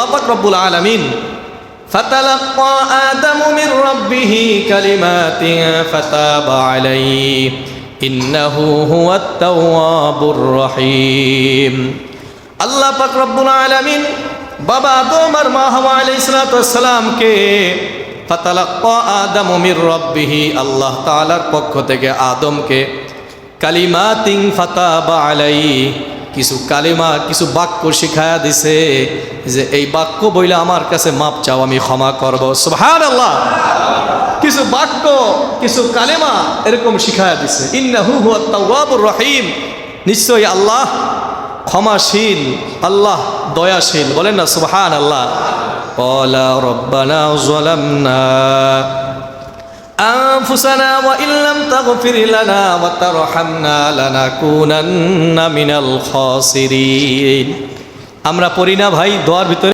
আল্লাহ পাক রব্বুল আলামিন فتلقى آدم من ربه كلمات فتاب عليه إنه هو التواب الرحيم আল্লাহ পাক রব্বুল আলামিন বাবা আদম আর মা হাওয়া আলাইহিস সালামকে ফাতালাক্কা আদম মির রাব্বিহি আল্লাহ তাআলার পক্ষ থেকে আদমকে কালিমাতিং ফাতাবা আলাই কিছু কালিমা কিছু বাক্য শিখায়া দিছে যে এই বাক্য বইলে আমার কাছে মাপ চাও আমি ক্ষমা করব সুবহানাল্লাহ কিছু বাক্য কিছু কালেমা এরকম শিখায়া দিছে ইন্নাহু হুয়া তাওয়াবুর রহিম নিশ্চয়ই আল্লাহ ক্ষমাশীল আল্লাহ দয়াশীল বলেন না সুবহান আল্লাহ قال ربنا ظلمنا أنفسنا وإن لم تغفر لنا وترحمنا لنكونن من الخاسرين আমরা পড়ি না ভাই দোয়ার ভিতরে